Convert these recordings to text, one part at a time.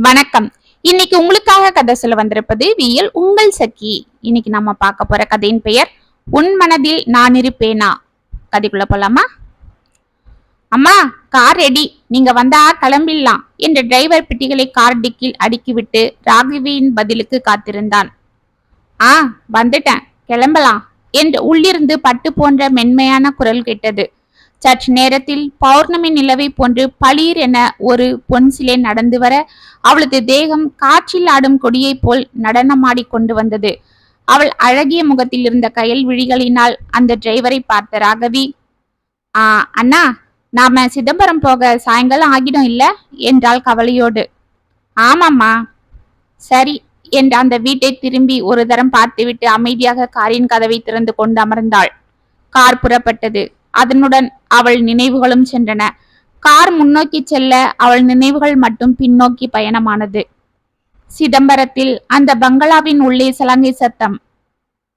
வணக்கம். இன்னைக்கு உங்களுக்காக கதை சொல்ல வந்திருப்பது வியல் உங்கள் சக்கி. இன்னைக்கு நம்ம பார்க்க போற கதையின் பெயர் உன் மனதில் நான் இருப்பேனா? கதைக்குள்ள போலாமா? அம்மா கார் ரெடி நீங்க வந்தா கிளம்பிடலாம் என்ற டிரைவர் பெட்டிகளை கார் டிக்கில் அடுக்கிவிட்டு ராகவியின் பதிலுக்கு காத்திருந்தான். ஆ வந்துட்டேன். கிளம்பலாம் என்று உள்ளிருந்து பட்டு போன்ற மென்மையான குரல் கேட்டது. சற்று நேரத்தில் பௌர்ணமி நிலவை போன்று பளீர் என ஒரு பொன் சிலை நடந்து வர அவளது தேகம் காற்றில் ஆடும் கொடியைப் போல் நடனமாடி கொண்டு வந்தது. அவள் அழகிய முகத்தில் இருந்த கயல் விழிகளினால் அந்த டிரைவரை பார்த்த ராகவி ஆ அண்ணா நாம சிதம்பரம் போக சாயங்காலம் ஆகிடும் இல்ல? என்றாள் கவலையோடு. ஆமாம்மா. சரி என்று அந்த வீட்டை திரும்பி ஒரு தரம் பார்த்துவிட்டு அமைதியாக காரின் கதவை திறந்து கொண்டு அமர்ந்தாள். கார் புறப்பட்டது. அதனுடன் அவள் நினைவுகளும் சென்றன. கார் முன்னோக்கி செல்ல அவள் நினைவுகள் மட்டும் பின்னோக்கி பயணமானது. சிதம்பரத்தில் அந்த பங்களாவின் உள்ளே சலங்கை சத்தம்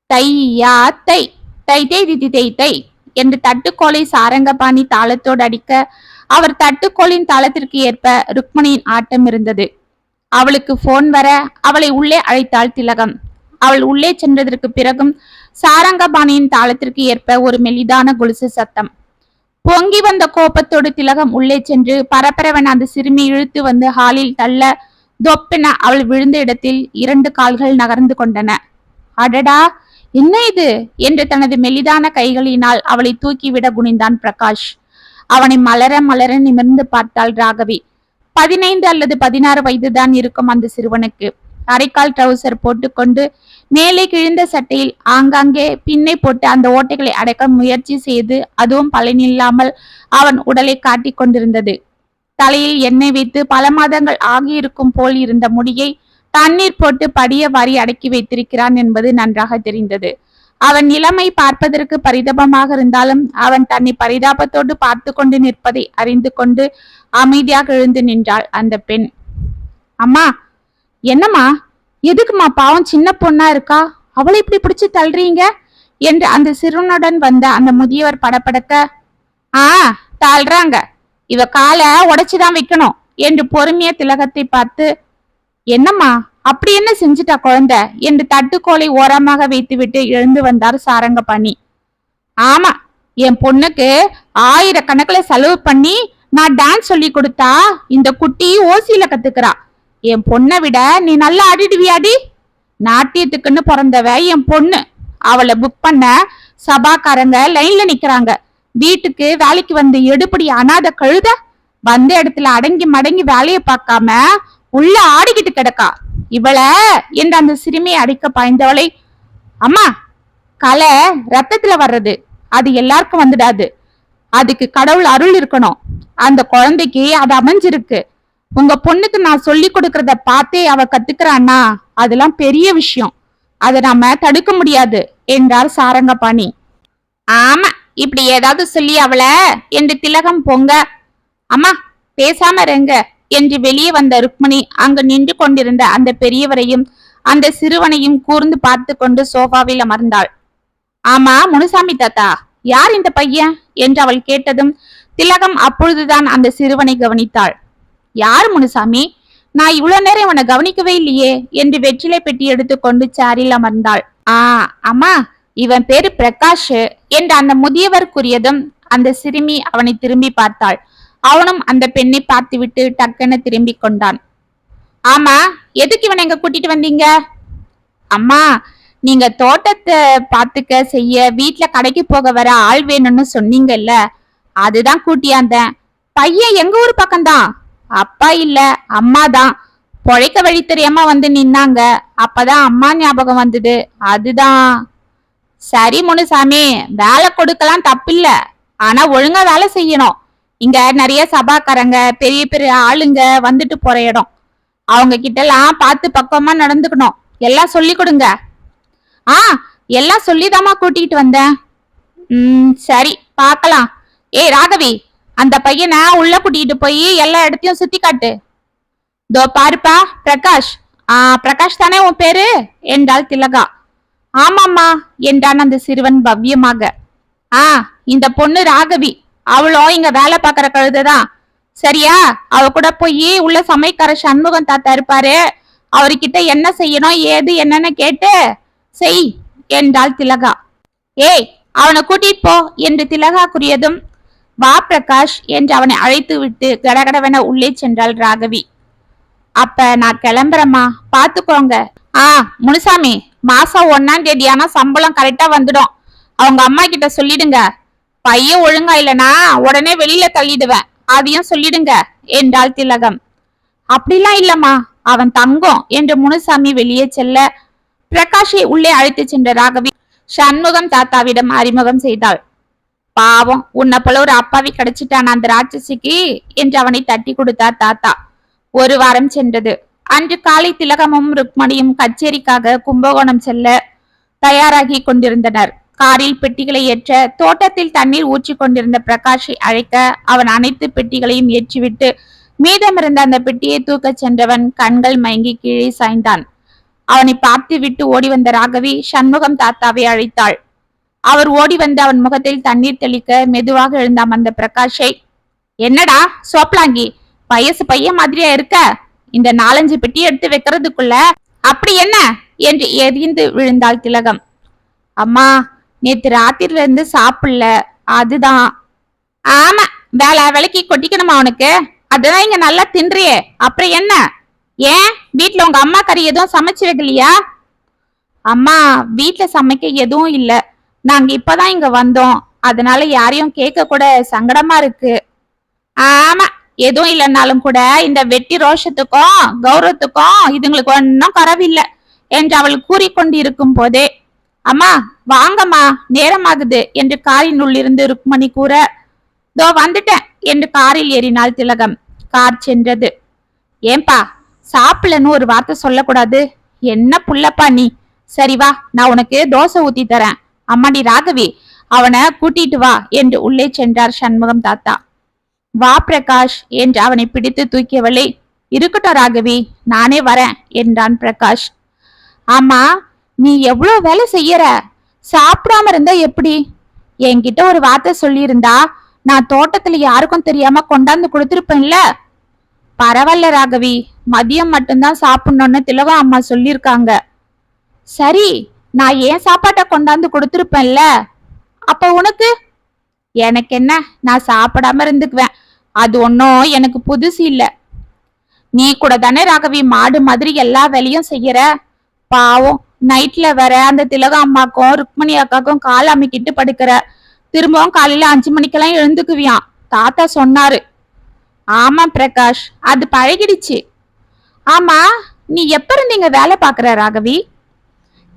தையா தை தை தை திதி தை தை என்று தட்டுக்கோலை சாரங்கபாணி தாளத்தோடு அடிக்க அவர் தட்டுக்கோலின் தாளத்திற்கு ஏற்ப ருக்மணியின் ஆட்டம் இருந்தது. அவளுக்கு போன் வர அவளை உள்ளே அழைத்தாள் திலகம். அவள் உள்ளே சென்றதற்கு பிறகும் சாரங்கபாணியின் தாளத்திற்கு ஏற்ப ஒரு மெலிதான கொலுசு சத்தம். பொங்கி வந்த கோபத்தோடு திலகம் உள்ளே சென்று பரபரவன் அந்த சிறுமி இழுத்து வந்து ஹாலில் தள்ள தொப்பென அவள் விழுந்த இடத்தில் இரண்டு கால்கள் நகர்ந்து கொண்டன. அடடா! என்ன இது? என்று தனது மெலிதான கைகளினால் அவளை தூக்கிவிட குனிந்தான் பிரகாஷ். அவனை மலர மலர நிமிர்ந்து பார்த்தாள் ராகவி. பதினைந்து அல்லது பதினாறு வயதுதான் இருக்கும் அந்த சிறுவனுக்கு. அரைக்கால் ட்ரவுசர் போட்டுக்கொண்டு மேலே கிழிந்த சட்டையில் ஆங்காங்கே பின்னை போட்டு அந்த ஓட்டைகளை அடைக்க முயற்சி செய்து அதுவும் பலனில்லாமல் அவன் உடலை காட்டிக் கொண்டிருந்தது. தலையில் எண்ணெய் வைத்து பல மாதங்கள் ஆகியிருக்கும் போல் இருந்த முடியை தண்ணீர் போட்டு படிய வாரி அடக்கி வைத்திருக்கிறான் என்பது நன்றாக தெரிந்தது. அவன் நிலைமை பார்ப்பதற்கு பரிதாபமாக இருந்தாலும் அவன் தன்னை பரிதாபத்தோடு பார்த்து கொண்டு நிற்பதை அறிந்து கொண்டு அமைதியாக எழுந்து நின்றாள் அந்த பெண். அம்மா என்னம்மா? எதுக்குமா பாவம் சின்ன பொண்ணா இருக்கா? அவளை இப்படி பிடிச்சு தள்ளுறீங்க? என்று அந்த சிறுவனுடன் வந்த அந்த முதியவர் படபடக்க ஆ தாழ்றாங்க இவ காலை உடைச்சுதான் வைக்கணும். என்று பொறுமைய திலகத்தை பார்த்து என்னம்மா? அப்படி என்ன செஞ்சுட்டா குழந்தை? என்று தட்டுக்கோலை ஓரமாக வைத்துவிட்டு எழுந்து வந்தார் சாரங்கபாணி. ஆமா என் பொண்ணுக்கு ஆயிரக்கணக்கில் செலவு பண்ணி நான் டான்ஸ் சொல்லி கொடுத்தா இந்த குட்டி ஓசியில கத்துக்கிறா. என் பொண்ணை விட நீ நல்லா ஆடிடுவியாடி? நாட்டியத்துக்குன்னு பிறந்தவ என் பொண்ணு. அவளை புக் பண்ண சபாக்காரங்க லைன்ல நிக்கிறாங்க. வீட்டுக்கு வேலைக்கு வந்து எடுப்படி அனாத கழுத வந்த இடத்துல அடங்கி மடங்கி வேலையை பார்க்காம உள்ள ஆடிக்கிட்டு கிடக்கா. இவளை என்று அந்த சிறுமியை அடிக்க பாய்ந்தவளை அம்மா கலை ரத்தத்துல வர்றது. அது எல்லாருக்கும் வந்துடாது. அதுக்கு கடவுள் அருள் இருக்கணும். அந்த குழந்தைக்கு அது அமைஞ்சிருக்கு. உங்க பொண்ணுக்கு நான் சொல்லி கொடுக்கறத பார்த்தே அவ கத்துக்கிறான்னா அதெல்லாம் பெரிய விஷயம். அதை நாம தடுக்க முடியாது என்றார் சாரங்கபாணி. ஆமா இப்படி ஏதாவது சொல்லி அவளை என்று திலகம் பொங்க அம்மா பேசாம இருங்க என்று வெளியே வந்த ருக்மணி அங்கு நின்று கொண்டிருந்த அந்த பெரியவரையும் அந்த சிறுவனையும் கூர்ந்து பார்த்து கொண்டு சோஃபாவில் அமர்ந்தாள். ஆமா முனுசாமி தாத்தா யார் இந்த பையன்? என்று அவள் கேட்டதும் திலகம் அப்பொழுதுதான் அந்த சிறுவனை கவனித்தாள். யார் முனுசாமி? நான் இவ்வளவு நேரம் இவனை கவனிக்கவே இல்லையே என்று வெற்றிலை பெட்டி எடுத்துக்கொண்டு சேரில் அமர்ந்தாள். ஆ அம்மா இவன் பேரு பிரகாஷ் என்று அந்த முதியவர் கூறியதும் அந்த சிறுமி அவனை திரும்பி பார்த்தாள். அவனும் அந்த பெண்ணை பார்த்துவிட்டு டக்குன்னு திரும்பி கொண்டான். ஆமா எதுக்கு இவனை இங்க கூட்டிட்டு வந்தீங்க? அம்மா நீங்க தோட்டத்தை பாத்துக்க செய்ய வீட்டுல கடைக்கு போக வர ஆள் வேணும்னு சொன்னீங்கல்ல அதுதான் கூட்டியாந்தேன். பையன் எங்க ஊர் பக்கம்தான்? அப்பா இல்ல அம்மா தான். பொழைக்க வழி தெரியாம வந்து நின்னாங்க. அப்பதான் அம்மா ஞாபகம் வந்தது. அதுதான். சரி முனுசாமி வேலை கொடுக்கலாம் தப்பில்ல. ஆனா ஒழுங்கா வேலை செய்யணும். இங்க நிறைய சபாக்காரங்க பெரிய பெரிய ஆளுங்க வந்துட்டு போற இடம். அவங்க கிட்டலாம் பார்த்து பக்குவமா நடந்துக்கணும். எல்லாம் சொல்லி கொடுங்க. ஆ எல்லாம் சொல்லிதாம்மா கூட்டிகிட்டு வந்தேன். ம் சரி பார்க்கலாம். ஏய் ராகவி அந்த பையனை உள்ள கூட்டிட்டு போய் எல்லா இடத்தையும் சுத்தி காட்டு. தோ பாருப்பா பிரகாஷ். ஆ பிரகாஷ் தானே உன் பேரு? என்றாள் திலகா. ஆமாம்மா என்றான் அந்த சிறுவன் பவ்யமாக. ஆ இந்த பொண்ணு ராகவி. அவளும் இங்க வேலை பாக்குற கழுதுதான். சரியா? அவ கூட போய் உள்ள சமைக்கார சண்முகம் தாத்தா இருப்பாரு. அவர்கிட்ட என்ன செய்யணும் ஏது என்னன்னு கேட்டு செய் என்றாள் திலகா. ஏய் அவனை கூட்டிட்டு போ என்று திலகா கூறியதும் வா பிரகாஷ் என்று அவனை அழைத்து விட்டு கடகடவென உள்ளே சென்றாள் ராகவி. அப்ப நான் கிளம்புறேம்மா பாத்துக்கோங்க. ஆ முனுசாமி மாசம் ஒன்னாம் தேதி ஆனா சம்பளம் கரெக்டா வந்துடும். அவங்க அம்மா கிட்ட சொல்லிடுங்க. பையன் ஒழுங்கா இல்லனா உடனே வெளியில தள்ளிடுவேன். அதையும் சொல்லிடுங்க என்றாள் திலகம். அப்படிலாம் இல்லம்மா அவன் தங்கம் என்று முனுசாமி வெளியே செல்ல பிரகாஷை உள்ளே அழைத்து சென்ற ராகவி சண்முகம் தாத்தாவிடம் அறிமுகம் செய்தாள். பாவம் உன்னை போல ஒரு அப்பாவி கிடைச்சிட்டான் அந்த ராட்சசிக்கு என்று அவனை தட்டி கொடுத்தார் தாத்தா. ஒரு வாரம் சென்றது. அன்று காலை திலகமும் ருக்மணியும் கச்சேரிக்காக கும்பகோணம் செல்ல தயாராகி கொண்டிருந்தனர். காரில் பெட்டிகளை ஏற்ற தோட்டத்தில் தண்ணீர் ஊற்றி கொண்டிருந்த பிரகாஷை அழைக்க அவன் அனைத்து பெட்டிகளையும் ஏற்றிவிட்டு மீதமிருந்த அந்த பெட்டியை தூக்கச் சென்றவன் கண்கள் மயங்கி கீழே சாய்ந்தான். அவனை பார்த்து விட்டு ஓடி வந்த ராகவி சண்முகம் தாத்தாவை அழைத்தாள். அவர் ஓடி வந்து அவன் முகத்தில் தண்ணீர் தெளிக்க மெதுவாக எழுந்த அமர்ந்த பிரகாஷை. என்னடா சோப்லாங்கி வயசு பையன் மாதிரியா இருக்க? இந்த நாலஞ்சு பெட்டி எடுத்து வைக்கிறதுக்குள்ள அப்படி என்ன? என்று எரிந்து விழுந்தாள் திலகம். அம்மா நேத்து ராத்திரில இருந்து சாப்பிடல. அதுதான். ஆமா வேலை விலைக்கு கொட்டிக்கணுமா உனக்கு? அதுதான் இங்க நல்லா தின்றியே. அப்புறம் என்ன? ஏன்? வீட்டுல உங்க அம்மா கறி எதுவும் சமைச்சு வைக்கலையா? அம்மா வீட்டுல சமைக்க எதுவும் இல்லை. நாங்க இப்பதான் இங்க வந்தோம். அதனால யாரையும் கேட்க கூட சங்கடமா இருக்கு. ஆமா எதுவும் இல்லைன்னாலும் கூட இந்த வெட்டி ரோஷத்துக்கும் கௌரவத்துக்கும் இதுங்களுக்கு ஒன்னும் குறவில்லை என்று அவள் கூறிக்கொண்டிருக்கும் போதே அம்மா வாங்கம்மா நேரமாகுது என்று காரின் உள்ளிருந்து ருக்மணி கூற தோ வந்துட்டேன் என்று காரில் ஏறினாள் திலகம். கார் சென்றது. ஏன்பா சாப்பிடலன்னு ஒரு வார்த்தை சொல்லக்கூடாது. என்ன புள்ளப்பா நீ? சரி வா நான் உனக்கு தோசை ஊத்தி தரேன். அம்மாடி ராகவி அவனை கூட்டிட்டு வா என்று உள்ளே சென்றார் சண்முகம் தாத்தா. வா பிரகாஷ் என்று அவனை பிடித்து தூக்கியவளை இருக்கட்டும் ராகவி நானே வரேன் என்றான் பிரகாஷ். ஆமா நீ எவ்வளவு வேலை செய்யற? சாப்பிடாம இருந்தா எப்படி? என்கிட்ட ஒரு வார்த்தை சொல்லியிருந்தா நான் தோட்டத்துல யாருக்கும் தெரியாம கொண்டாந்து கொடுத்துருப்பேன்ல. பரவாயில்ல ராகவி மதியம் மட்டும்தான் சாப்பிடணும்னு திலகம் அம்மா சொல்லியிருக்காங்க. சரி நான் ஏன் சாப்பாட்டை கொண்டாந்து கொடுத்துருப்பேன்ல? அப்ப உனக்கு? எனக்கு என்ன? நான் சாப்பிடாம இருந்துக்குவேன். அது ஒன்றும் எனக்கு புதுசு இல்லை. நீ கூட தானே ராகவி மாடு மாதிரி எல்லா வேலையும் செய்யற? பாவம் நைட்ல வேற அந்த திலக அம்மாக்கும் ருக்மணி அக்காக்கும் கால் அமைக்கிட்டு படுக்கிற. திரும்பவும் காலையில அஞ்சு மணிக்கெல்லாம் எழுந்துக்குவியான் தாத்தா சொன்னாரு. ஆமா பிரகாஷ் அது பழகிடுச்சு. ஆமா நீ எப்ப இருந்தீங்க வேலை பாக்குற ராகவி?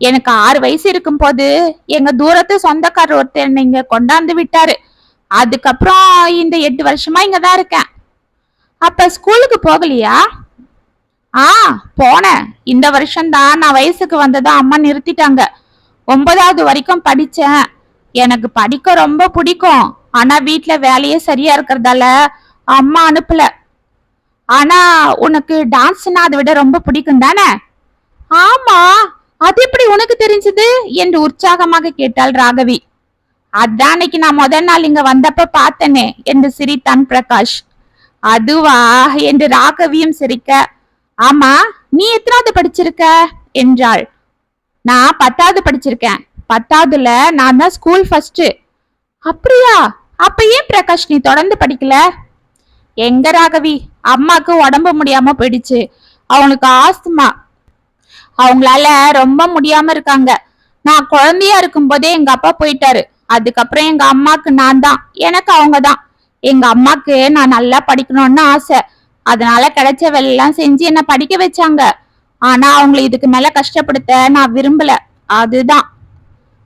எனக்கு ஆறு வயசு இருக்கும்போது எங்க தூரத்து சொந்தக்காரர் ஒருத்தர் இங்க கொண்டாந்து விட்டாரு. அதுக்கப்புறம் இந்த எட்டு வருஷமா இங்க தான் இருக்கேன். அப்ப ஸ்கூலுக்கு போகலையா? ஆ போனேன். இந்த வருஷம்தான் நான் வயசுக்கு வந்ததா அம்மா நிறுத்திட்டாங்க. ஒன்பதாவது வரைக்கும் படிச்சேன். எனக்கு படிக்க ரொம்ப பிடிக்கும். ஆனா வீட்டுல வேலையே சரியா இருக்கிறதால அம்மா அனுப்பல. ஆனா உனக்கு டான்ஸ்னா அதை விட ரொம்ப பிடிக்கும் தானே ஆமா. அது எப்படி உனக்கு தெரிஞ்சது? என்று உற்சாகமாக கேட்டாள் ராகவி. அதான் அன்னைக்கு நான் முதல் நாள் இங்க வந்தப்ப பார்த்தனே என்று சிரித்தான் பிரகாஷ். அதுவா? என்று ராகவியும் சிரிக்க ஆமா நீ எத்தனாவது படிச்சிருக்க? என்றாள். நான் பத்தாவது படிச்சிருக்கேன். பத்தாவதுல நான் தான் ஸ்கூல் ஃபர்ஸ்ட் அப்படியா? அப்ப ஏன் பிரகாஷ் நீ தொடர்ந்து படிக்கல? எங்க ராகவி? அம்மாக்கு உடம்பு முடியாம போயிடுச்சு. அவனுக்கு ஆஸ்துமா. அவங்களால ரொம்ப முடியாம இருக்காங்க. நான் குழந்தையா இருக்கும்போதே எங்க அப்பா போயிட்டாரு. அதுக்கப்புறம் எங்க அம்மாக்கு நான் தான். எனக்கு அவங்க தான். எங்க அம்மாக்கு நான் நல்லா படிக்கணும்னு ஆசை. அதனால கிடைச்ச வேலையெல்லாம் செஞ்சு என்ன படிக்க வச்சாங்க. ஆனா அவங்கள இதுக்கு மேல கஷ்டப்படுத்த நான் விரும்பல. அதுதான்.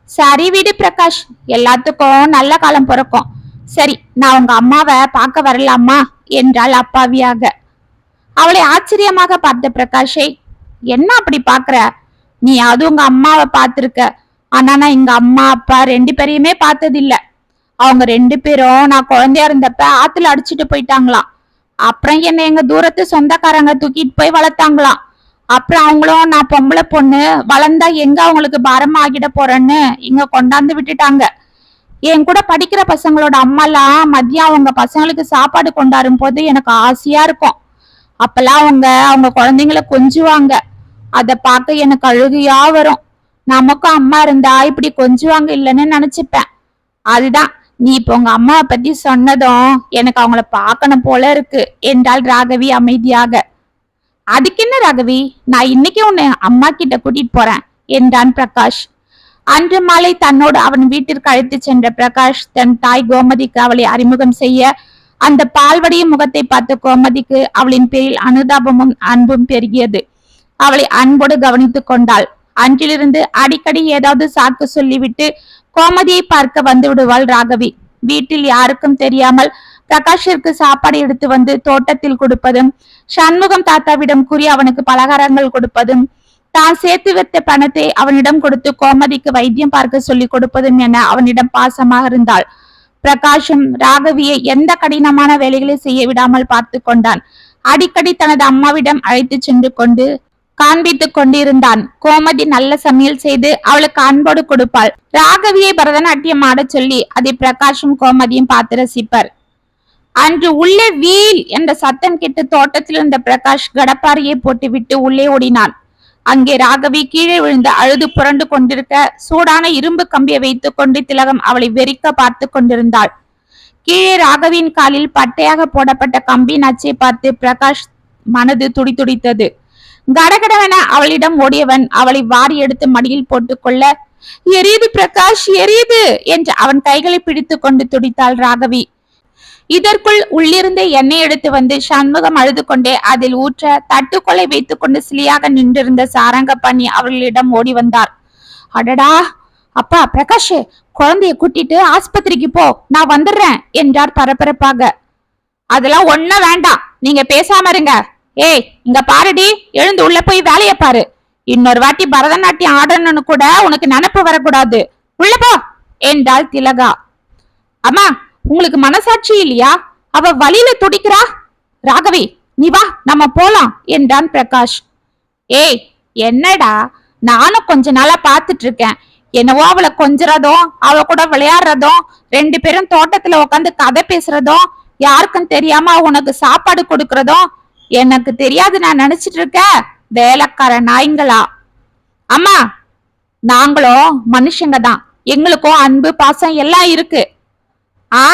சரி விடு பிரகாஷ். எல்லாத்துக்கும் நல்ல காலம் பிறக்கும். சரி நான் உங்க அம்மாவை பார்க்க வரலாமா? என்றாள் அப்பாவியாக. அவளை ஆச்சரியமாக பார்த்த பிரகாஷை என்ன அப்படி பாக்குற? நீ அது உங்க அம்மாவை பார்த்துருக்க. ஆனா நான் எங்க அம்மா அப்பா ரெண்டு பேரையுமே பார்த்ததில்ல. அவங்க ரெண்டு பேரும் நான் குழந்தையா இருந்தப்ப ஆத்துல அடிச்சிட்டு போயிட்டாங்களாம். அப்புறம் என்ன எங்க தூரத்து சொந்தக்காரங்க தூக்கிட்டு போய் வளர்த்தாங்களாம். அப்புறம் அவங்களும் நான் பொம்பளை பொண்ணு வளர்ந்தா எங்க அவங்களுக்கு பாரம் ஆகிட போறேன்னு இங்க கொண்டாந்து விட்டுட்டாங்க. என் கூட படிக்கிற பசங்களோட அம்மாலாம் மதியம் அவங்க பசங்களுக்கு சாப்பாடு கொண்டாடும் போது எனக்கு ஆசையா இருக்கும். அப்பெல்லாம் அவங்க அவங்க குழந்தைங்கள கொஞ்சுவாங்க. அத பார்க்க எனக்கு அழுகையா வரும். நமக்கும் அம்மா இருந்தா இப்படி கொஞ்சுவாங்க இல்லைன்னு நினைச்சுப்பேன். அதுதான் நீ இப்ப உங்க அம்மாவை பத்தி சொன்னதும் எனக்கு அவங்கள பார்க்கணும் போல இருக்கு என்றாள் ராகவி அமைதியாக. அதுக்கு என்ன ராகவி? நான் இன்னைக்கு உன்னை அம்மா கிட்ட கூட்டிட்டு போறேன் என்றான் பிரகாஷ். அன்று மாலை தன்னோடு அவன் வீட்டிற்கு அழைத்து சென்ற பிரகாஷ் தன் தாய் கோமதிக்கு அவளை அறிமுகம் செய்ய அந்த பால்வடியும் முகத்தை பார்த்த கோமதிக்கு அவளின் பேரில் அனுதாபமும் அன்பும் பெருகியது. அவளை அன்போடு கவனித்துக் கொண்டாள். அன்றிலிருந்து அடிக்கடி ஏதாவது சாக்கு சொல்லிவிட்டு கோமதியை பார்க்க வந்து விடுவாள் ராகவி. வீட்டில் யாருக்கும் தெரியாமல் பிரகாஷிற்கு சாப்பாடு எடுத்து வந்து தோட்டத்தில் கொடுப்பதும் சண்முகம் தாத்தாவிடம் கூறி அவனுக்கு பலகாரங்கள் கொடுப்பதும் தான் சேர்த்து வைத்த பணத்தை அவனிடம் கொடுத்து கோமதிக்கு வைத்தியம் பார்க்க சொல்லிக் கொடுப்பதும் என அவனிடம் பாசமாக இருந்தாள். பிரகாஷும் ராகவியை எந்த கடினமான வேலைகளை செய்ய விடாமல் பார்த்து கொண்டான். அடிக்கடி தனது அம்மாவிடம் அழைத்து சென்று கொண்டு காண்பித்துக் கொண்டிருந்தான். கோமதி நல்ல சமையல் செய்து அவளுக்கு அன்போடு கொடுப்பாள். ராகவியை பரதநாட்டியம் ஆடச் சொல்லி அதை பிரகாஷும் கோமதியும் பார்த்து ரசிப்பர். அன்று உள்ளே வீல் என்ற சத்தம் கேட்டு தோட்டத்தில் இருந்த பிரகாஷ் கடப்பாரியை போட்டுவிட்டு உள்ளே ஓடினான். அங்கே ராகவி கீழே விழுந்து அழுது புரண்டு கொண்டிருக்க சூடான இரும்பு கம்பியை வைத்துக் கொண்டு திலகம் அவளை வெறிக்க பார்த்து கொண்டிருந்தாள். கீழே ராகவியின் காலில் பட்டையாக போடப்பட்ட கம்பி நச்சை பார்த்து பிரகாஷ் மனது துடிதுடித்தது. கடகடவென அவளிடம் ஓடியவன் அவளை வாரி எடுத்து மடியில் போட்டுக்கொள்ள எரியுது பிரகாஷ் எரியுது! என்று அவன் கைகளை பிடித்து கொண்டு துடித்தாள் ராகவி. இதற்குள் உள்ளிருந்த எண்ணெய் எடுத்து வந்து சண்முகம் அழுது கொண்டே அதில் ஊற்ற தட்டுக்கொலை வைத்துக் கொண்டு சிலியாக நின்றிருந்த சாரங்க பண்ணி அவர்களிடம் ஓடி வந்தார். அடடா! அப்பா பிரகாஷ் குழந்தைய கூட்டிட்டு ஆஸ்பத்திரிக்கு போ நான் வந்துடுறேன் என்றார் பரபரப்பாக. அதெல்லாம் ஒண்ணும் வேண்டாம் நீங்க பேசாம இருங்க. ஏய் இங்க பாருடி எழுந்து உள்ள போய் வேலைய பாரு. இன்னொரு வாட்டி பரதநாட்டியம் ஆடணும்னு கூட உனக்கு நினப்பு வரக்கூடாது. உள்ள போ என்றாள் திலகா. அம்மா உங்களுக்கு மனசாட்சி இல்லையா? அவ வழியில துடிக்கிறா? ராகவி நீ வா நம்ம போலாம் என்றான் பிரகாஷ். ஏய் என்னடா நானும் கொஞ்ச நாளா பாத்துட்டு இருக்கேன் என்னவோ அவளை கொஞ்சறதும் அவ கூட விளையாடுறதும் ரெண்டு பேரும் தோட்டத்துல உட்காந்து கதை பேசுறதும் யாருக்கும் தெரியாம உனக்கு சாப்பாடு கொடுக்கறதும் எனக்கு தெரியாது நான் நினைச்சிட்டு இருக்கேன் வேலைக்கார நாய்ங்களா? அம்மா நாங்களும் மனுஷங்க தான் எங்களுக்கும் அன்பு பாசம் எல்லாம் இருக்கு. ஆ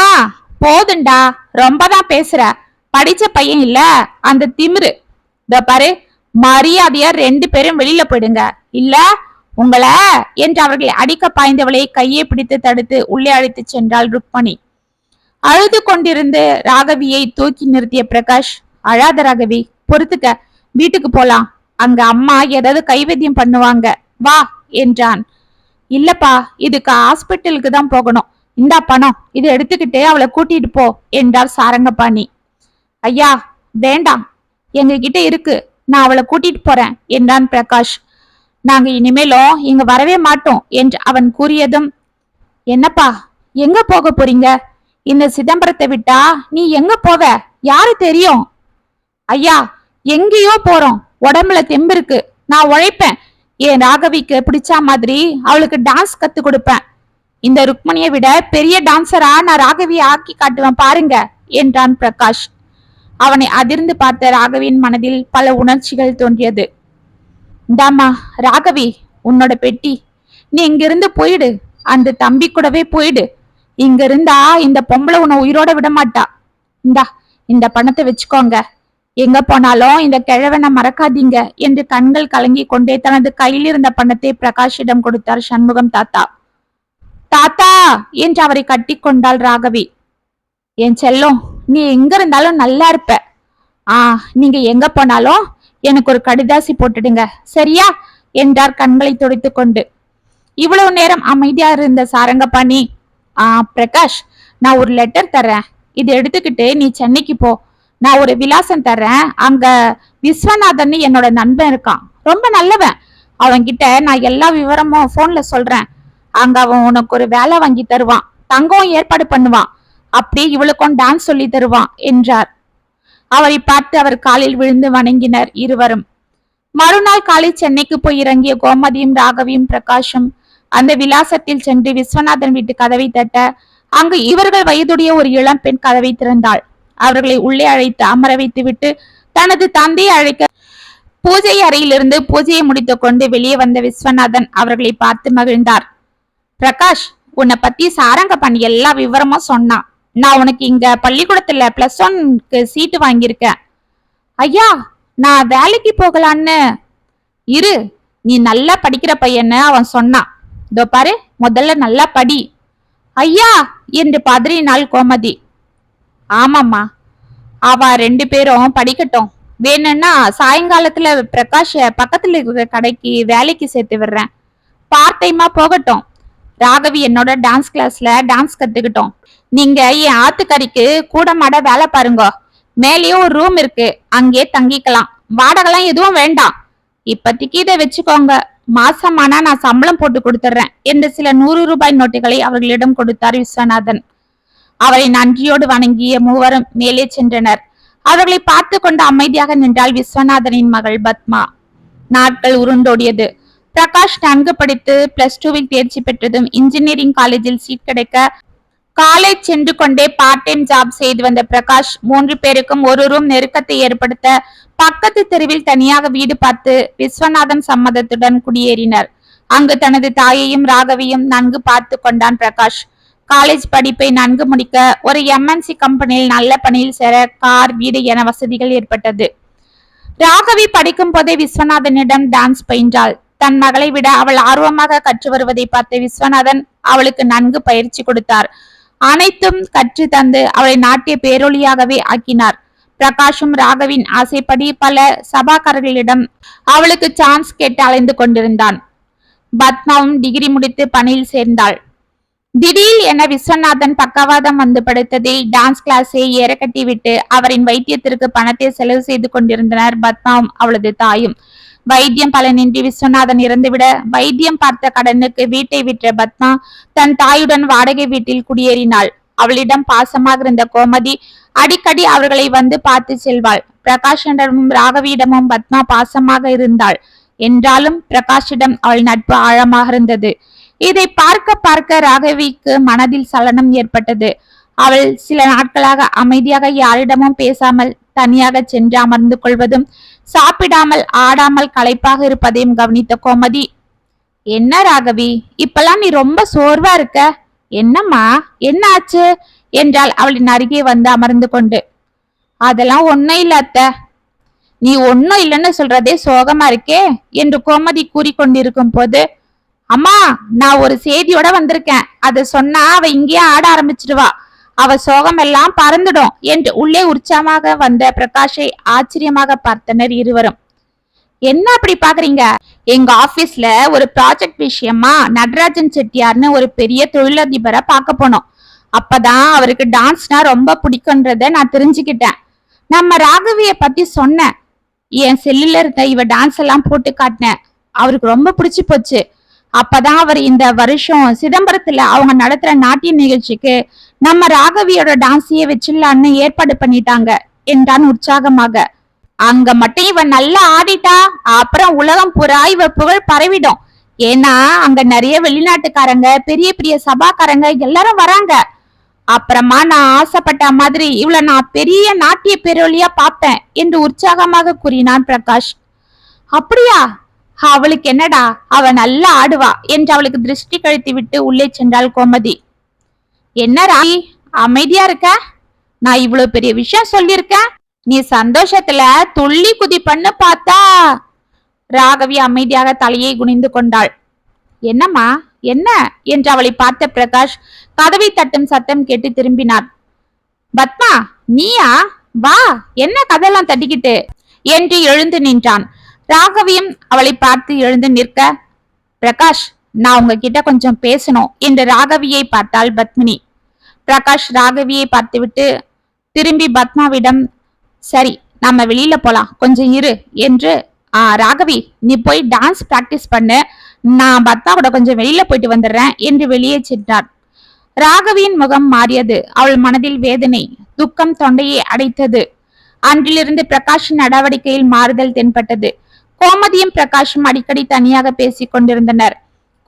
போதுண்டா. ரொம்ப தான் பேசுற. படிச்ச பையன் இல்ல. அந்த திமிரு. இந்த பாரு மரியாதையா ரெண்டு பேரும் வெளியில போயிடுங்க. இல்ல உங்களை என்று அவர்களை அடிக்க பாய்ந்தவளை கையை பிடித்து தடுத்து உள்ளே அழைத்து சென்றாள் ருக்மணி. அழுது கொண்டிருந்து ராகவியை தூக்கி நிறுத்திய பிரகாஷ் அழாத ராகவி பொறுத்துக்க. வீட்டுக்கு போலாம். அங்க அம்மா ஏதாவது கைவைத்தியம் பண்ணுவாங்க. வா என்றான். இல்லப்பா இதுக்கு ஹாஸ்பிட்டலுக்கு தான் போகணும். இந்தா பணம். இதை எடுத்துக்கிட்டு அவளை கூட்டிட்டு போ என்றார் சாரங்கபாணி. ஐயா வேண்டாம். எங்க கிட்ட இருக்கு. நான் அவளை கூட்டிட்டு போறேன் என்றான் பிரகாஷ். நாங்க இனிமேலும் இங்க வரவே மாட்டோம் என்று அவன் கூறியதும் என்னப்பா எங்க போக போறீங்க? இந்த சிதம்பரத்தை விட்டா நீ எங்க போவ? யாரு தெரியும்? ஐயா எங்கேயோ போறோம். உடம்புல தெம்பு இருக்கு. நான் உழைப்பேன். என் ராகவிக்கு பிடிச்ச மாதிரி அவளுக்கு டான்ஸ் கத்து கொடுப்பேன். இந்த ருக்மணியை விட பெரிய டான்சரா நான் ராகவியை ஆக்கி காட்டுவேன் பாருங்க என்றான் பிரகாஷ். அவனை அதிர்ந்து பார்த்த ராகவியின் மனதில் பல உணர்ச்சிகள் தோன்றியது. இந்தாம்மா ராகவி உன்னோட பெட்டி. நீ இங்கிருந்து போயிடு. அந்த தம்பி கூடவே போயிடு. இங்க இருந்தா இந்த பொம்பளை உன்னை உயிரோட விட மாட்டா. இந்தா இந்த பணத்தை வச்சுக்கோங்க. எங்க போனாலும் இந்த கிழவனை மறக்காதீங்க என்று கண்கள் கலங்கி கொண்டே தனது கையில் இருந்த பணத்தை பிரகாஷிடம் கொடுத்தார் சண்முகம் தாத்தா. தாத்தா! என்று அவரை கட்டி கொண்டாள் ராகவி. என் செல்லும் நீ எங்க இருந்தாலும் நல்லா இருப்ப. ஆ நீங்க எங்க போனாலும் எனக்கு ஒரு கடிதாசி போட்டுடுங்க. சரியா? என்றார் கண்களை துடைத்து கொண்டு. இவ்வளவு நேரம் அமைதியா இருந்த சாரங்கபாணி ஆ பிரகாஷ் நான் ஒரு லெட்டர் தர்றேன். இதை எடுத்துக்கிட்டு நீ சென்னைக்கு போ. நான் ஒரு விலாசம் தர்றேன். அங்க விஸ்வநாதன் என்னோட நண்பன் இருக்கான். ரொம்ப நல்லவன். அவன்கிட்ட நான் எல்லா விவரமும் போன்ல சொல்றேன். அங்க அவன் உனக்கு ஒரு வேலை வாங்கி தருவான். தங்கம் ஏற்பாடு பண்ணுவான். அப்படியே இவளுக்கும் டான்ஸ் சொல்லி தருவான் என்றார். அவரை பார்த்து அவர் காலில் விழுந்து வணங்கினர் இருவரும். மறுநாள் காலை சென்னைக்கு போய் இறங்கிய கோமதியும் ராகவியும் பிரகாஷும் அந்த விலாசத்தில் சென்று விஸ்வநாதன் வீட்டு கதவை தட்ட அங்கு இவர்கள் வயதுடைய ஒரு இளம் பெண் கதவை திறந்தாள். அவர்களை உள்ளே அழைத்து அமர வைத்துவிட்டு தனது தந்தையை அழைக்க பூஜை அறையிலிருந்து பூஜையை முடித்து கொண்டு வெளியே வந்த விஸ்வநாதன் அவர்களை பார்த்து மகிழ்ந்தார். பிரகாஷ் உன்னை பத்தி சாரங்க பண்ணி எல்லா விவரமும் சொன்னான். நான் உனக்கு இங்க பள்ளிக்கூடத்துல பிளஸ் ஒன்க்கு சீட்டு வாங்கியிருக்கேன். ஐயா நான் வேலைக்கு போகலான்னு. இரு நீ நல்லா படிக்கிற பையன்னு அவன் சொன்னான். இதோ பாரு முதல்ல நல்லா படி. ஐயா என்று பதறினாள் கோமதி. ஆமாம்மா. அவ ரெண்டு பேரும் படிக்கட்டும். வேணும்னா சாயங்காலத்துல பிரகாஷ பக்கத்துல இருக்கிற கடைக்கு வேலைக்கு சேர்த்து விடுறேன். பார்ட் டைமா போகட்டும். ராகவி என்னோட டான்ஸ் கிளாஸ்ல டான்ஸ் கத்துக்கிட்டோம். நீங்க என் ஆத்துக்கறிக்கு கூட மாட வேலை பாருங்க. மேலேயும் ஒரு ரூம் இருக்கு. அங்கேயே தங்கிக்கலாம். வாடகைலாம் எதுவும் வேண்டாம். இப்பத்திக்கு இதை வச்சுக்கோங்க. மாசமானா நான் சம்பளம் போட்டு கொடுத்துட்றேன். என்று சில நூறு ரூபாய் நோட்டுகளை அவர்களிடம் கொடுத்தார் விஸ்வநாதன். அவரை நன்றியோடு வணங்கிய மூவரும் மேலே சென்றனர். அவர்களை பார்த்து கொண்டு அமைதியாக நின்றாள் விஸ்வநாதனின் மகள் பத்மா. நாட்கள் உருண்டோடியது. பிரகாஷ் நன்கு படித்து பிளஸ் டூவில் தேர்ச்சி பெற்றதும் இன்ஜினியரிங் காலேஜில் சீட் கிடைக்க காலேஜ் சென்று கொண்டே பார்ட் டைம் ஜாப் செய்து வந்த பிரகாஷ் மூன்று பேருக்கும் ஒரு ரூம் நெருக்கத்தை ஏற்படுத்த பக்கத்து தெருவில் தனியாக வீடு பார்த்து விஸ்வநாதன் சம்மதத்துடன் குடியேறினர். அங்கு தனது தாயையும் ராகவியும் நன்கு பார்த்து கொண்டான் பிரகாஷ். காலேஜ் படிப்பை நன்கு முடிக்க ஒரு எம்என்சி கம்பெனியில் நல்ல பணியில் சேர கார் வீடு என வசதிகள் ஏற்பட்டது. ராகவி படிக்கும் போதே விஸ்வநாதனிடம் டான்ஸ் பயின்றாள். தன் மகளை விட அவள் ஆர்வமாக கற்று வருவதை பார்த்த விஸ்வநாதன் அவளுக்கு நன்கு பயிற்சி கொடுத்தார். அனைத்தும் கற்று தந்து அவளை நாட்டிய பேரொழியாகவே ஆக்கினார். பிரகாஷும் ராகவின் ஆசைப்படி பல சபாக்காரர்களிடம் அவளுக்கு சான்ஸ் கேட்டு அலைந்து கொண்டிருந்தான். பத்மாவும் டிகிரி முடித்து பணியில் சேர்ந்தாள். திடீர் என விஸ்வநாதன் பக்கவாதம் வந்து படுத்ததில் டான்ஸ் கிளாஸை ஏறக்கட்டி விட்டு அவரின் வைத்தியத்திற்கு பணத்தை செலவு செய்து கொண்டிருந்தனர் பத்மாவும் அவளது தாயும். வைத்தியம் பலனின்றி விஸ்வநாதன் இறந்துவிட வைத்தியம் பார்த்த கடனுக்கு வீட்டை விற்ற பத்மா தன் தாயுடன் வாடகை வீட்டில் குடியேறினாள். அவளிடம் பாசமாக இருந்த கோமதி அடிக்கடி அவர்களை வந்து பார்த்து செல்வாள். பிரகாஷிடமும் ராகவியிடமும் பத்மா பாசமாக இருந்தாள். என்றாலும் பிரகாஷிடம் அவள் நட்பு ஆழமாக இருந்தது. இதை பார்க்க பார்க்க ராகவிக்கு மனதில் சலனம் ஏற்பட்டது. அவள் சில நாட்களாக அமைதியாக யாரிடமும் பேசாமல் தனியாக சென்று அமர்ந்து கொள்வதும் சாப்பிடாமல் ஆடாமல் களைப்பாக இருப்பதையும் கவனித்த கோமதி என்ன ராகவி இப்பெல்லாம் நீ ரொம்ப சோர்வா இருக்க? என்னம்மா என்ன ஆச்சு? என்றால் அவளின் அருகே வந்து அமர்ந்து கொண்டு. அதெல்லாம் ஒன்னும் இல்ல அத்த. நீ ஒன்னும் இல்லைன்னு சொல்றதே சோகமா இருக்கே? என்று கோமதி கூறிக்கொண்டிருக்கும் போது அம்மா நான் ஒரு செய்தியோட வந்திருக்கேன். அத சொன்னா அவ இங்கேயே ஆட ஆரம்பிச்சிடுவா. அவ சோகம் எல்லாம் பறந்துடும். என்று உள்ளே உற்சாகமாக வந்த பிரகாஷை ஆச்சரியமாக பார்த்தனர் இருவரும். என்ன அப்படி பாக்குறீங்க? எங்க ஆபீஸ்ல ஒரு ப்ராஜெக்ட் விஷயமா நடராஜன் செட்டியார்னு ஒரு பெரிய தொழிலதிபரை பார்க்க போனோம். அப்பதான் அவருக்கு டான்ஸ்னா ரொம்ப பிடிக்கும்ன்றத நான் தெரிஞ்சுக்கிட்டேன். நம்ம ராகவிய பத்தி சொன்னேன். என் செல்லுல இருந்த இவ டான்ஸ் எல்லாம் போட்டு காட்டினேன். அவருக்கு ரொம்ப பிடிச்சு போச்சு. அப்பதான் அவர் இந்த வருஷம் சிதம்பரத்துல அவங்க நடத்துற நாட்டிய நிகழ்ச்சிக்கு நம்ம ராகவியோட டான்ஸையே வச்சிடலான்னு ஏற்பாடு பண்ணிட்டாங்க என்றான் உற்சாகமாக. அங்க மட்டும் இவன் நல்லா ஆடிட்டா அப்புறம் உலகம் புறா இவ புகழ் பரவிடும். ஏன்னா அங்க நிறைய வெளிநாட்டுக்காரங்க பெரிய பெரிய சபாக்காரங்க எல்லாரும் வராங்க. அப்புறமா நான் ஆசைப்பட்ட மாதிரி இவள நான் பெரிய நாட்டிய பேரொழியா பார்ப்பேன் என்று உற்சாகமாக கூறினான் பிரகாஷ். அப்படியா? அவளுக்கு என்னடா? அவ நல்லா ஆடுவா என்று அவளுக்கு திருஷ்டி கழித்து விட்டு உள்ளே சென்றாள் கோமதி. என்ன ராகி அமைதியா இருக்க? நான் இவ்வளவு பெரிய விஷயம் சொல்லியிருக்கேன் நீ சந்தோஷத்துல துள்ளி குதி பண்ணு பார்த்தா? ராகவி அமைதியாக தலையை குனிந்து கொண்டாள். என்னம்மா என்ன? என்று அவளை பார்த்த பிரகாஷ் கதவை தட்டும் சத்தம் கேட்டு திரும்பினார். பத்மா நீயா? வா என்ன கதெல்லாம் தட்டிக்கிட்டு? என்று எழுந்து நின்றான். ராகவியும் அவளை பார்த்து எழுந்து நிற்க பிரகாஷ் நான் உங்ககிட்ட கொஞ்சம் பேசணும் என்று ராகவியை பார்த்தாள் பத்மினி. பிரகாஷ் ராகவியை பார்த்துவிட்டு திரும்பி பத்மாவிடம் சரி நம்ம வெளியில போலாம் கொஞ்சம் இரு என்று ஆ ராகவி நீ போய் டான்ஸ் பிராக்டிஸ் பண்ணு நான் பத்மாவோட கொஞ்சம் வெளியில போயிட்டு வந்துடுறேன் என்று வெளியே சென்றார் ராகவியின் முகம் மாறியது அவள் மனதில் வேதனை துக்கம் தொண்டையை அடைத்தது. அன்றிலிருந்து பிரகாஷின் நடவடிக்கையில் மாறுதல் தென்பட்டது. கோமதியும் பிரகாஷும் அடிக்கடி தனியாக பேசிக் கொண்டிருந்தனர்.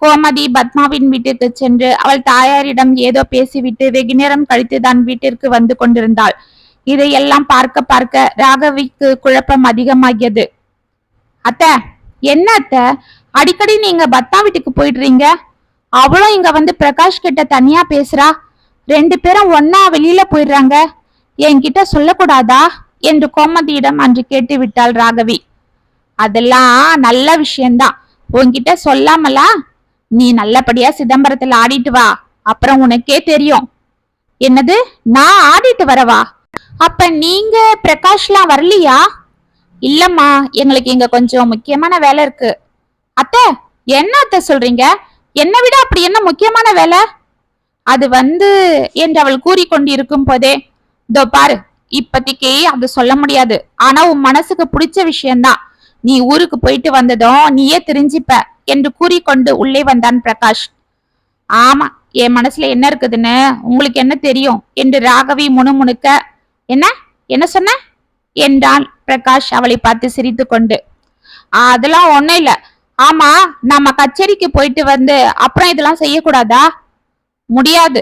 கோமதி பத்மாவின் வீட்டிற்கு சென்று அவள் தாயாரிடம் ஏதோ பேசிவிட்டு வெகு நேரம் கழித்து தான் வீட்டிற்கு வந்து கொண்டிருந்தாள். இதையெல்லாம் பார்க்க பார்க்க ராகவிக்கு குழப்பம் அதிகமாகியது. அத்த என்ன அத்த? அடிக்கடி நீங்க பத்மா வீட்டுக்கு போயிடுறீங்க? அவளும் இங்க வந்து பிரகாஷ் கிட்ட தனியா பேசுறா? ரெண்டு பேரும் ஒன்னா வெளியில போயிடுறாங்க. என்கிட்ட சொல்லக்கூடாதா? என்று கோமதியிடம் அன்று கேட்டு விட்டாள் ராகவி. அதெல்லாம் நல்ல விஷயம்தான். உன்கிட்ட சொல்லாமலா? நீ நல்லபடியா சிதம்பரத்துல ஆடிட்டு வா. அப்புறம் உனக்கே தெரியும். என்னது? நான் ஆடிட்டு வரவா? அப்ப நீங்க பிரகாஷ்லாம் வரலையா? இல்லம்மா எங்களுக்கு இங்க கொஞ்சம் முக்கியமான வேலை இருக்கு. அத்தை என்ன அத்தை சொல்றீங்க? என்னை விட அப்படி என்ன முக்கியமான வேலை? அது வந்து என்று அவள் கூறிக்கொண்டிருக்கும் போதே இதோ பாரு இப்போதைக்கு அது சொல்ல முடியாது. ஆனா உன் மனசுக்கு பிடிச்ச விஷயம்தான். நீ ஊருக்கு போயிட்டு வந்ததும் நீயே தெரிஞ்சுப்ப என்று கூறிக்கொண்டு உள்ளே வந்தான் பிரகாஷ். ஆமா என் மனசுல என்ன இருக்குதுன்னு உங்களுக்கு என்ன தெரியும்? என்று ராகவி முணுமுணுக்க என்ன? என்ன சொன்ன? என்றான் பிரகாஷ் அவளை பார்த்து சிரித்து கொண்டு அதெல்லாம் ஒன்றும் இல்ல. ஆமா நம்ம கச்சேரிக்கு போயிட்டு வந்து அப்புறம் இதெல்லாம் செய்யக்கூடாதா? முடியாது.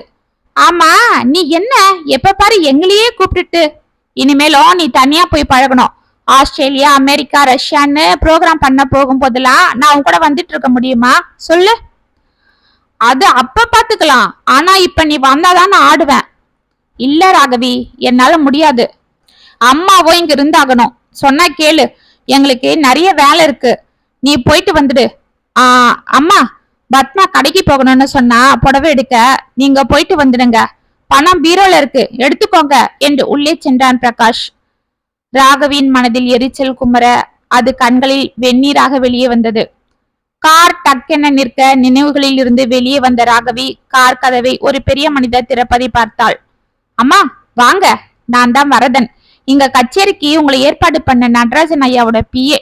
ஆமா நீ என்ன? எப்ப பாரு எங்களையே கூப்பிட்டுட்டு. இனிமேலும் நீ தனியா போய் பழகணும். ஆஸ்திரேலியா அமெரிக்கா ரஷ்யான்னு ப்ரோக்ராம் பண்ண போகும்போதெல்லாம் நான் அவங்க கூட வந்துட்டு இருக்க முடியுமா? சொல்லு. அது அப்ப பாத்துக்கலாம் ஆனா இப்ப நீ வந்தாதான் நான் ஆடுவேன். இல்ல ராகவி என்னால முடியாது. அம்மாவும் இங்க இருந்தாகணும். சொன்னா கேளு. எங்களுக்கு நிறைய வேலை இருக்கு. நீ போயிட்டு வந்துடு. அம்மா பத்மா கடைக்கு போகணும்னு சொன்னா புடவை எடுக்க. நீங்க போயிட்டு வந்துடுங்க. பணம் பீரோல இருக்கு. எடுத்துக்கோங்க. என்று உள்ளே சென்றான் பிரகாஷ். ராகவின் மனதில் எரிச்சல் குமர அது கண்களில் வெந்நீராக வெளியே வந்தது. கார் டக்கென நிற்க நினைவுகளில் இருந்து வெளியே வந்த ராகவி கார் கதவை ஒரு பெரிய மனிதர் திறப்பதை பார்த்தாள். அம்மா வாங்க நான் தான் வரதன். இங்க கச்சேரிக்கு உங்களை ஏற்பாடு பண்ண நடராஜன் ஐயாவோட பிஏ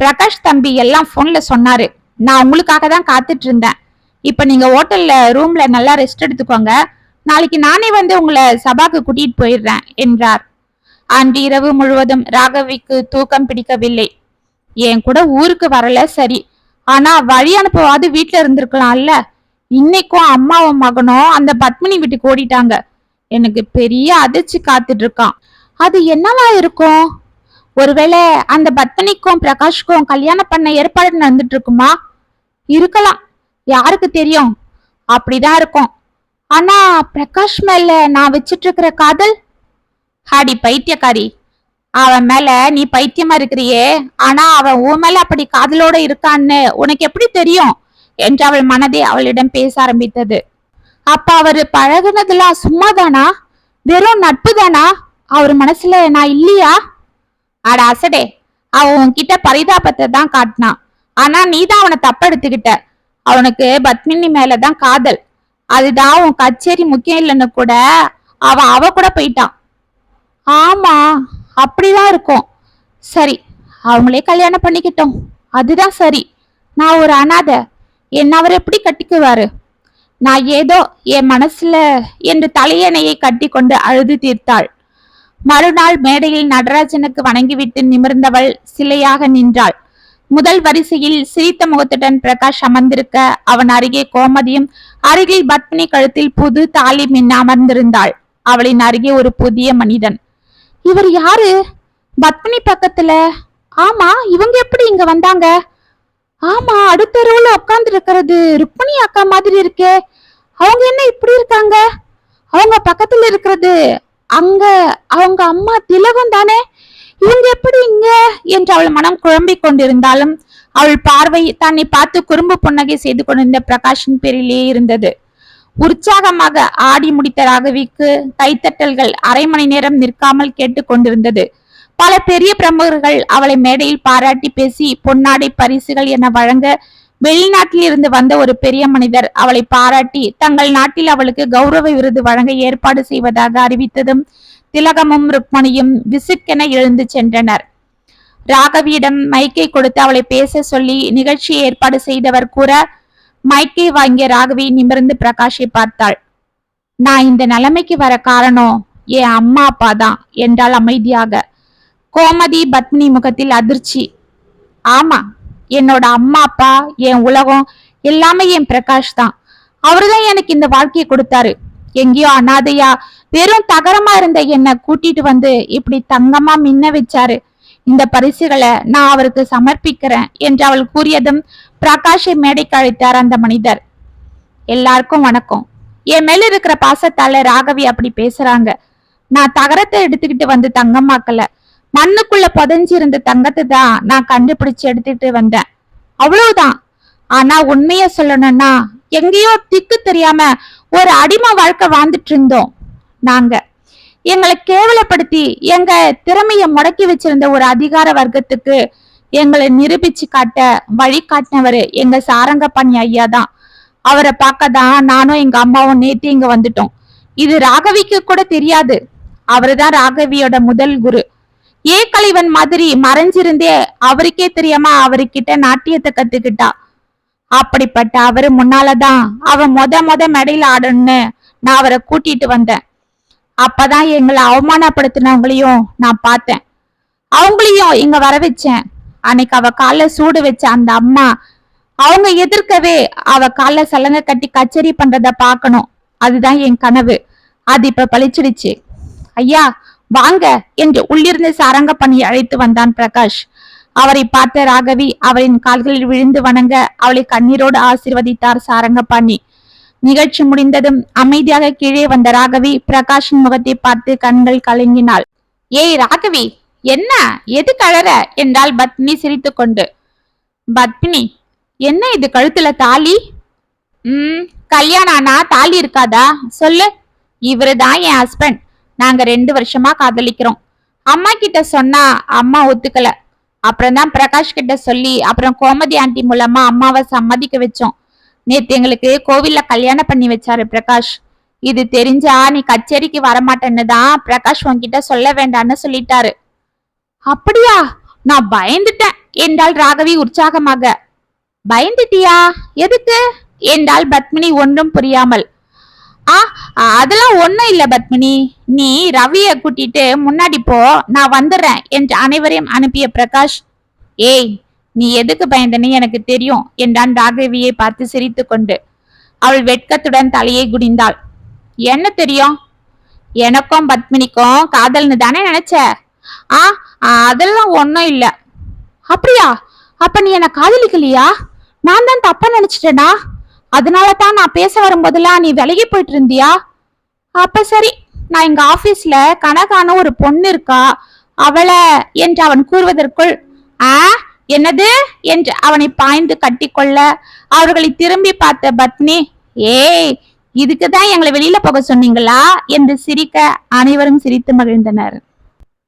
பிரகாஷ் தம்பி எல்லாம் போன்ல சொன்னாரு. நான் உங்களுக்காக தான் காத்துட்டு இருந்தேன் இப்ப நீங்க ஹோட்டல்ல ரூம்ல நல்லா ரெஸ்ட் எடுத்துக்கோங்க. நாளைக்கு நானே வந்து உங்களை சபாக்கு கூட்டிட்டு போயிடுறேன் என்றார். அன்று இரவு முழுவதும் ராகவிக்கு தூக்கம் பிடிக்கவில்லை. என் கூட ஊருக்கு வரல சரி. ஆனா வழி அனுப்பவாது வீட்டுல இருந்திருக்கலாம்ல. இன்னைக்கும் அம்மாவும் மகனும் அந்த பத்மினி வீட்டுக்கு ஓடிட்டாங்க. எனக்கு பெரிய அதிர்ச்சி காத்துட்டு இருக்கான் அது என்னவா இருக்கும்? ஒருவேளை அந்த பத்மினிக்கும் பிரகாஷ்க்கும் கல்யாணம் பண்ண ஏற்பாடு நடந்துட்டு இருக்குமா இருக்கலாம். யாருக்கு தெரியும்? அப்படிதான் இருக்கும். ஆனா பிரகாஷ் மேல நான் வச்சிட்டு இருக்கிற காதல்? ஹாடி பைத்தியக்காரி. அவன் மேல நீ பைத்தியமா இருக்கிறியே. ஆனா அவன் உன் மேல அப்படி காதலோட இருக்கான்னு உனக்கு எப்படி தெரியும்? என்று அவள் மனதே அவளிடம் பேச ஆரம்பித்தது. அப்ப அவரு பழகுனதெல்லாம் சும்மாதானா? வெறும் நட்பு தானா அவர் மனசுல நான் இல்லையா? அட அசடே. அவன் உன்கிட்ட பரிதாபத்தை தான் காட்டினான். ஆனா நீ தான் அவனை தப்பெடுத்துக்கிட்ட. அவனுக்கு பத்மினி மேலதான் காதல். அதுதான் உன் கச்சேரி முக்கியம் இல்லைன்னு கூட அவன் அவ கூட போயிட்டான். ஆமா அப்படிதான் இருக்கும். சரி அவங்களே கல்யாணம் பண்ணிக்கிட்டோம். அதுதான் சரி. நான் ஒரு அனாதை. என்ன அவர் எப்படி கட்டிக்குவாரு? நான் ஏதோ என் மனசுல என்று தலையணையை கட்டி கொண்டு அழுது தீர்த்தாள். மறுநாள் மேடையில் நடராஜனுக்கு வணங்கிவிட்டு நிமிர்ந்தவள் சிலையாக நின்றாள். முதல் வரிசையில் சிரித்த முகத்துடன் பிரகாஷ் அமர்ந்திருக்க அவன் அருகே கோமதியும் அருகில் பத்மினி கழுத்தில் புது தாலி மின் அமர்ந்திருந்தாள். அவளின் அருகே ஒரு புதிய மனிதன். இவர் யாரு? பத்மினி பக்கத்துல. ஆமா இவங்க எப்படி இங்க வந்தாங்க? ஆமா அடுத்த ரோல உட்கார்ந்து இருக்கிறது ருக்மணி அக்கா மாதிரி இருக்கே. அவங்க என்ன இப்படி இருக்காங்க? அவங்க பக்கத்துல இருக்கிறது அங்க அவங்க அம்மா திலகம் தானே? இவங்க எப்படி இங்க? என்று அவள் மனம் குழம்பிக் கொண்டிருந்தாலும் அவள் பார்வை தன்னை பார்த்து குறும்பு புன்னகை செய்து கொண்டிருந்த பிரகாஷின் பேரிலேயே இருந்தது. உற்சாகமாக ஆடி முடித்த ராகவிக்கு கைத்தட்டல்கள் அரை மணி நேரம் நிற்காமல் கேட்டு கொண்டிருந்தது. பல பெரிய பிரமுகர்கள் அவளை மேடையில் பாராட்டி பேசி பொன்னாடை பரிசுகள் என வழங்க வெளிநாட்டில் இருந்து வந்த ஒரு பெரிய மனிதர் அவளை பாராட்டி தங்கள் நாட்டில் அவளுக்கு கௌரவ விருது வழங்க ஏற்பாடு செய்வதாக அறிவித்ததும் திலகமும் ருக்மணியும் விசுக்கென எழுந்து சென்றனர். ராகவியிடம் மைக்கை கொடுத்து அவளை பேச சொல்லி நிகழ்ச்சியை ஏற்பாடு செய்தவர் கூற மைக்கை வாங்கிய ராகவி நிமிர்ந்து பிரகாஷை பார்த்தாள். நான் இந்த நிலைமைக்கு வர காரணம் என் அம்மா அப்பா தான் என்றால் அமைதியாக. கோமதி பத்மினி முகத்தில் அதிர்ச்சி. ஆமா என்னோட அம்மா அப்பா என் உலகம் எல்லாமே என் பிரகாஷ் தான். அவருதான் எனக்கு இந்த வாழ்க்கையை கொடுத்தாரு. எங்கேயோ அனாதையா வெறும் தகரமா இருந்த என்ன கூட்டிட்டு வந்து இப்படி தங்கமா மின்ன வச்சாரு. இந்த பரிசுகளை நான் அவருக்கு சமர்ப்பிக்கிறேன் என்று அவள் கூறியதும் பிரகாஷை மேடைக்கு அழைத்தார் அந்த மனிதர். எல்லாருக்கும் வணக்கம். என் மேல இருக்கிற பாசத்தால ராகவி அப்படி பேசுறாங்க. நான் தகரத்தை எடுத்துக்கிட்டு வந்து தங்கமாக்கல. மண்ணுக்குள்ள புதைஞ்சு இருந்த தங்கத்தை தான் நான் கண்டுபிடிச்சு எடுத்துட்டு வந்தேன். அவ்வளவுதான். ஆனா உண்மைய சொல்லணும்னா எங்கேயோ திக்கு தெரியாம ஒரு அடிமை வாழ்க்கை வாழ்ந்துட்டு இருந்தோம். நாங்க. எங்களை கேவலப்படுத்தி எங்க திறமைய முடக்கி வச்சிருந்த ஒரு அதிகார வர்க்கத்துக்கு எங்களை நிரூபிச்சு காட்ட வழி காட்டினவர் எங்க சாரங்கப்பாணி ஐயா தான். அவரை பார்க்க தான் நானும் எங்க அம்மாவும் நேத்து இங்க வந்துட்டோம். இது ராகவிக்கு கூட தெரியாது. அவருதான் ராகவியோட முதல் குரு. ஏ கலைவன் மாதிரி மறைஞ்சிருந்தே அவருக்கே தெரியாம அவர்கிட்ட நாட்டியத்தை கத்துக்கிட்டா. அப்படிப்பட்ட அவரு முன்னாலதான் அவ மொத மொத மேடையில ஆடணும்னு நான் அவரை கூட்டிட்டு வந்தேன். அப்பதான் எங்களை அவமானப்படுத்தினவங்களையும் நான் பார்த்தேன். அவங்களையும் இங்க வர வச்சேன் அன்னைக்கு அவ கால சூடு வச்ச அந்த அம்மா அவங்க எதிர்க்கவே அவ கால சலங்க கட்டி கச்சேரி பண்றத பார்க்கணும். அதுதான் என் கனவு. அது இப்ப பளிச்சிடுச்சு ஐயா வாங்க என்று உள்ளிருந்து சாரங்க பண்ணி அழைத்து வந்தான் பிரகாஷ். அவரை பார்த்த ராகவி அவரின் கால்களில் விழுந்து வணங்க அவளை கண்ணீரோடு ஆசிர்வதித்தார் சாரங்கபாணி நிகழ்ச்சி முடிந்ததும் அமைதியாக கீழே வந்த ராகவி பிரகாஷின் முகத்தை பார்த்து கண்கள் கலங்கினாள். ஏய் ராகவி என்ன? எது கழற என்றாள் பத்மினி சிரித்து கொண்டு. பத்மினி என்ன இது கழுத்துல தாலி? ம் கல்யாணம் ஆனா தாலி இருக்காதா? சொல்லு. இவருதான் என் ஹஸ்பண்ட் நாங்க ரெண்டு வருஷமா காதலிக்கிறோம். அம்மா கிட்ட சொன்னா அம்மா ஒத்துக்கல. அப்புறம் தான் பிரகாஷ் கிட்ட சொல்லி அப்புறம் கோமதி ஆண்டி மூலமா அம்மாவை சம்மதிக்க வச்சோம். நேத்து எங்களுக்கு கோவில்ல கல்யாணம் பண்ணி வச்சாரு பிரகாஷ். இது தெரிஞ்சா நீ கச்சேரிக்கு வரமாட்டேன்னு தான் பிரகாஷ் உன்கிட்ட சொல்ல வேண்டான்னு சொல்லிட்டாரு. அப்படியா? நான் பயந்துட்டேன். என்றாள் ராகவி உற்சாகமாக. பயந்துட்டியா? எதுக்கு? என்றாள் பத்மினி ஒன்றும் புரியாமல். ஆ அதெல்லாம் ஒன்றும் இல்லை பத்மினி. நீ ரவிய கூட்டிட்டு முன்னாடி போ. நான் வந்துடுறேன் என்று அனைவரையும் அனுப்பிய பிரகாஷ். ஏய் நீ எதுக்கு பயந்தனே எனக்கு தெரியும் என்றான் ராகவியை பார்த்து சிரித்து கொண்டு அவள் வெட்கத்துடன் தலையை குடிந்தாள் என்ன தெரியும்? எனக்கும் பத்மினிக்கும் காதல்னு தானே நினைச்ச? ஆ அதெல்லாம் ஒன்றும் இல்லை. அப்படியா? அப்ப நீ என்ன காதலிக்கலையா? நான் தான் தப்பா நினைச்சிட்டேனா? அதனால தான் நான் பேச வரும்போதெல்லாம் நீ விலகி போயிட்டு இருந்தியா அப்ப சரி நான் எங்க ஆபீஸ்ல கனகான ஒரு பொண்ணு இருக்கா? அவளை என்று அவன் கூறுவதற்குள் ஆ என்னது? என்று அவனை பாய்ந்து கட்டிக்கொள்ள அவர்களை திரும்பி பார்த்த பத்னி ஏய் இதுக்கு தான் எங்களை வெளியில போக சொன்னீங்களா? என்று சிரிக்க அனைவரும் சிரித்து மகிழ்ந்தனர்.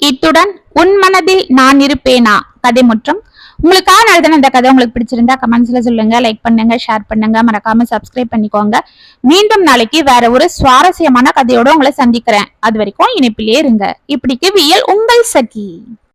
இத்துடன் உன் மனதில் நான் இருப்பேனா? கதை மற்றும் உங்களுக்காக எழுதின இந்த கதை உங்களுக்கு பிடிச்சிருந்தா கமெண்ட்ஸ்ல சொல்லுங்க லைக் பண்ணுங்க ஷேர் பண்ணுங்க. மறக்காம சப்ஸ்கிரைப் பண்ணிக்கோங்க. மீண்டும் நாளைக்கு வேற ஒரு சுவாரஸ்யமான கதையோட உங்களை சந்திக்கிறேன். அது வரைக்கும் இணைப்பிலே இருங்க. இப்படிக்கு வியல் உங்கள் சகி.